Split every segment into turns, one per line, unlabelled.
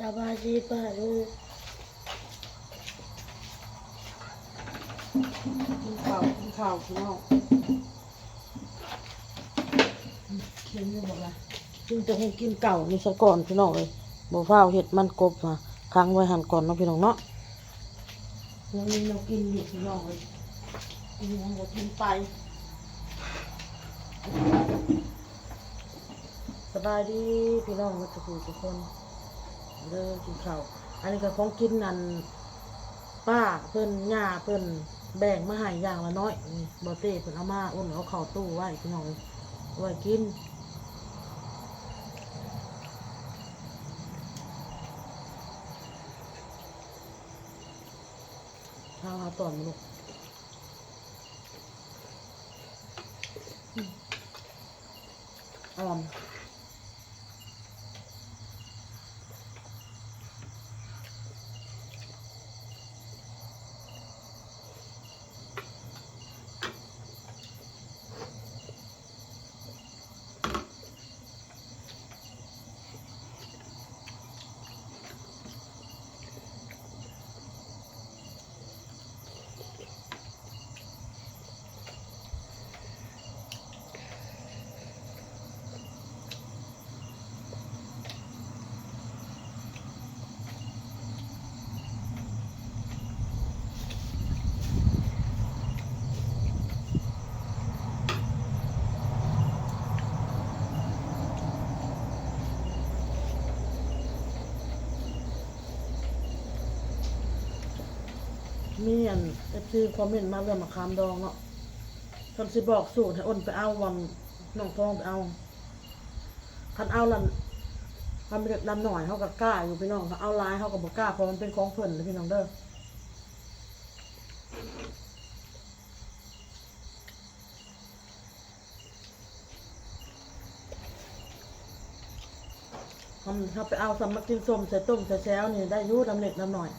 สบายดีป่ะลูก
กินข้าวกินข้าวพี่น้องเค็มอยู่บอกว่า
กินแต่ให้กินเก่านี่ซะก่อนพี่น้องเลยบ่ฟ้าวเห็ดมันกบมาค้างไว้หันก่อนเนาะพี่น้องเนาะแล้วนี่เรากินอยู่พี่น้องเลยกินยังก็กินไปสบายดีพี่น้องทุกคนทุกคน เด้อกินข้าวอันนี้ก็ของกินนั่นป้าเพิ่นย่าเพิ่นแบ่งมาให้อย่างละน้อยนี่บ่เต้เพิ่นเอามาอุ่นเอาเข้าตู้ไว้พี่น้องไว้กินข้าวหาตอนลูกอืมออม มีอันเอฟซีคอมเมนต์มาเรื่องมะขามดองเนาะคนสิบอกสูตรให้อ้นไปเอาวันน้องทองไปเอาคันเอาลันทำเด็กดำหน่อยเขาก็กล้าอยู่พี่น้องเขาเอาลายเขาก็บอกกล้าเพราะมันเป็นของเพิ่นเลยพี่น้องเด้อทำเขาไปเอาสำมักกินส้มใส่ต้มใส่แซวนี่ได้อยูดำเล็กดำหน่อย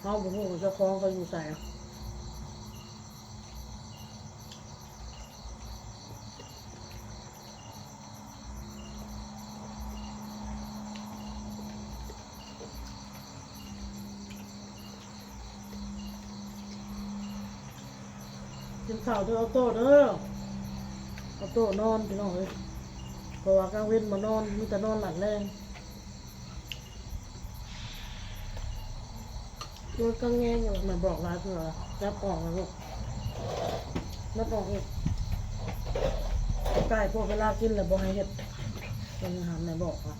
เขาบอกว่าเจ้าของเขาอยู่ใส่กินข้าวเด้อเอาโต้เด้อเอาโต้นอนพี่น้องเลยเพราะว่ากลางเว้นมานอนมีแต่นอนหลังแรง
มันก็แง่อยู่
มาบอกร้านเพื่อรับออกนะลูกรับออกอีกไก่พวกเวลากินแล้วบ่ให้เห็ดเป็นหารแม่บอกอะ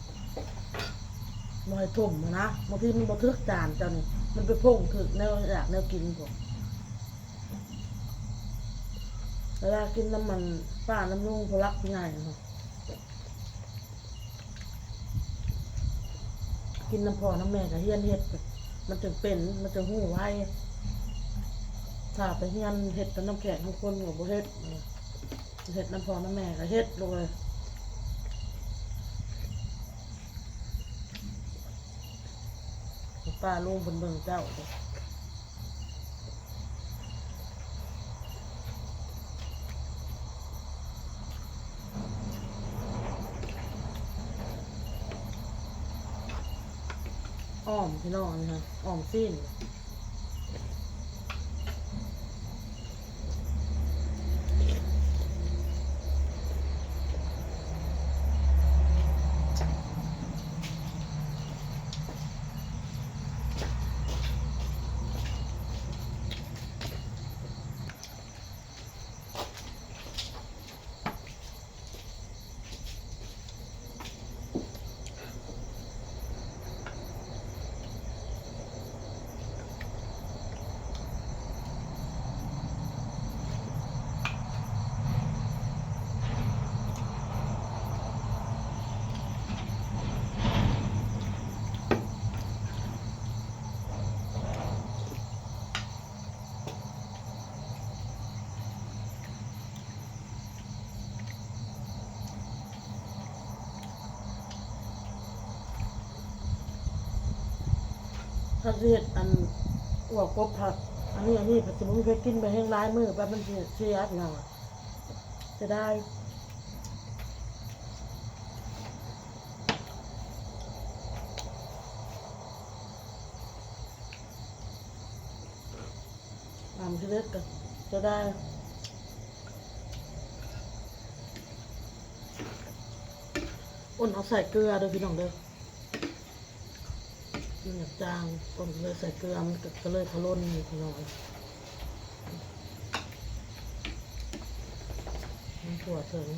บ่ให้ทุ่มนะบางทีมันบ่ทึกจานจนมันไปพุ่งถึกแนวอยากแนวกินพวกเวลากินน้ำมันป้าน้ำลุงพลักง่ายนะกินน้ำพอน้ำแม่กับเฮียนเห็ด มันจึงเป็น มันจึงหูไว้ถ้าไปเฮียนเห็ดกับน้ำแข็งของคนกับบ่เห็ดเห็ดน้ำพอน้ำแม่ก็เห็ดลงเลยป้าลุงบนเบิงเจ้าเด้อ พี่น้องนะอ้อมสิ้น ถ้าเสียดอันอวกบผัก อันนี้อันนี้ผัดสมุนไพรกินไปแห้งร้ายมือไปมันเสียเสียดเราจะได้ทำที่เลือกกันจะได้อุ่นเอาใส่เกลือเด้อพี่น้องเด้อ มันอยากจางต้นเลยใส่เกลือมันก็เลยทะล้นนิดหน่อยมันถั่วถึง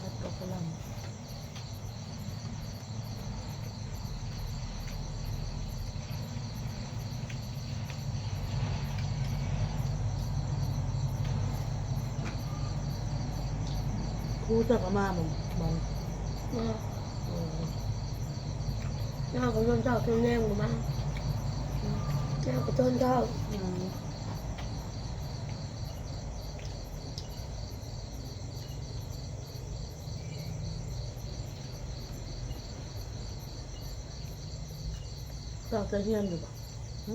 ผัดกับกะหล่ำ ครูจะประมาณมันมัน
มา
เออ
หน้าก็ต้นเจ้าต้นแนมกูมาหน้าก็ต้นเจ้า
อืมเราจะเฮียนอยู่ปะหึ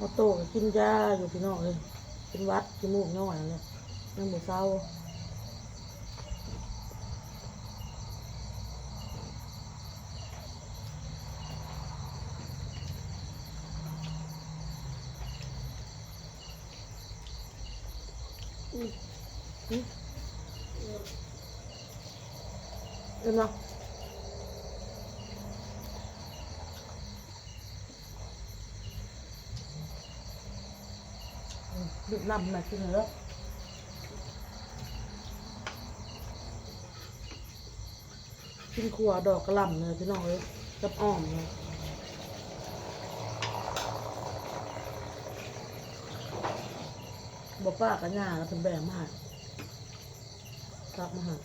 มาโตก็กินยาอยู่พี่น้องเลยเป็นวัดกินมูกน้อยเลยยังบ่เศร้า
อืม
เอ็นเนาะ ดึกน้ำมากินเหรอกินขัวดอกกระหล่ำเลยพี่น้องเลยกับอ้อมเลยบอกป้ากับย่าแล้วเป็นแบงมากครับมาหา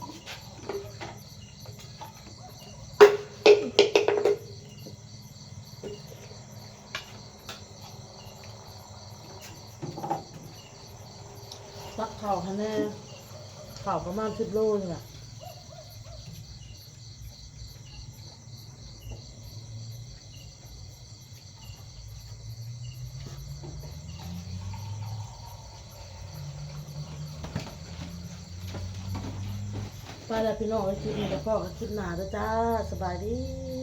ซักข่าวคะ แน่ข่าวประมาณสิบโลนี่แหละไปแล้วพี่น้องไว้คลิปนี้แล้วก็คลิปหนาแล้วจ้า สบายดี